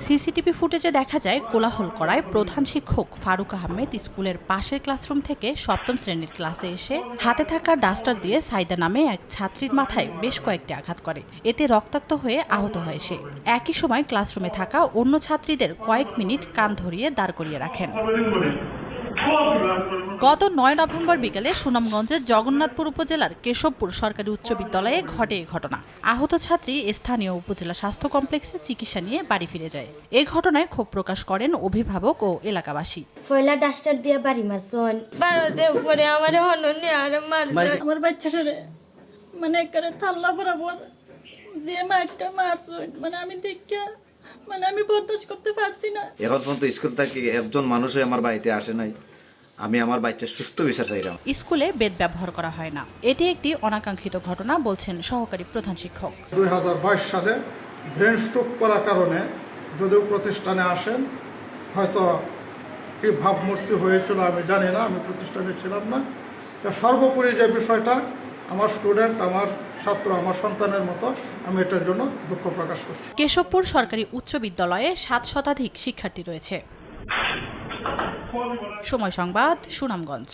CCTV ফুটেজে দেখা যায়, কোলাহল করায় প্রধান শিক্ষক ফারুক আহমেদ স্কুলের পাশের ক্লাসরুম থেকে সপ্তম শ্রেণির ক্লাসে এসে হাতে থাকা ডাস্টার দিয়ে সাইদা নামে এক ছাত্রীর মাথায় বেশ কয়েকটি আঘাত করে। এতে রক্তাক্ত হয়ে আহত হয় সে। একই সময় ক্লাসরুমে থাকা অন্য ছাত্রীদের কয়েক মিনিট কান ধরিয়ে দাঁড় করিয়ে রাখেন। গত নয় নভেম্বর বিকেলে সুনামগঞ্জের জগন্নাথপুর উপজেলার কেশবপুর সরকারি উচ্চ বিদ্যালয়ে ঘটে এই ঘটনা। আহত ছাত্রী স্থানীয় উপজেলা স্বাস্থ্য কমপ্লেক্সে চিকিৎসা নিয়ে বাড়ি ফিরে যায়। এ ঘটনায় ক্ষোভ প্রকাশ করেন অভিভাবক ও এলাকাবাসী। ফয়লা ডাস্টার দিয়ে বাড়ি মারছন বারোতে উপরে আমার হননি আর মার আমার বাচ্চাটারে মানে একেবারে থাল্লা বরাবর যে মারটা মারছুন মানে আমি দেখা মানে আমি বরদাস্ত করতে পারছি না। এখন পর্যন্ত স্কুল থেকে একজন মানুষই আমার বাড়িতে আসে নাই। আমি আমার বাচ্চার সুস্থ বিচার চাইলাম। স্কুলে বেদ ব্যবহার করা হয় না। এটি একটি অনাকাঙ্ক্ষিত ঘটনা বলছেন সহকারী প্রধান শিক্ষক। দু হাজার বাইশ সালে ব্রেন স্ট্রোক করার কারণে যদিও প্রতিষ্ঠানে আসেন হয়তো কি ভাবমূর্তি হয়েছিল আমি জানি না আমি প্রতিষ্ঠানে ছিলাম না। তা সর্বোপরি যে বিষয়টা আমার স্টুডেন্ট আমার ছাত্র আমার সন্তানের মতো আমি এটার জন্য দুঃখ প্রকাশ করছি। কেশবপুর সরকারি উচ্চ বিদ্যালয়ে সাত শতাধিক শিক্ষার্থী রয়েছে। সময় সংবাদ সুনামগঞ্জ।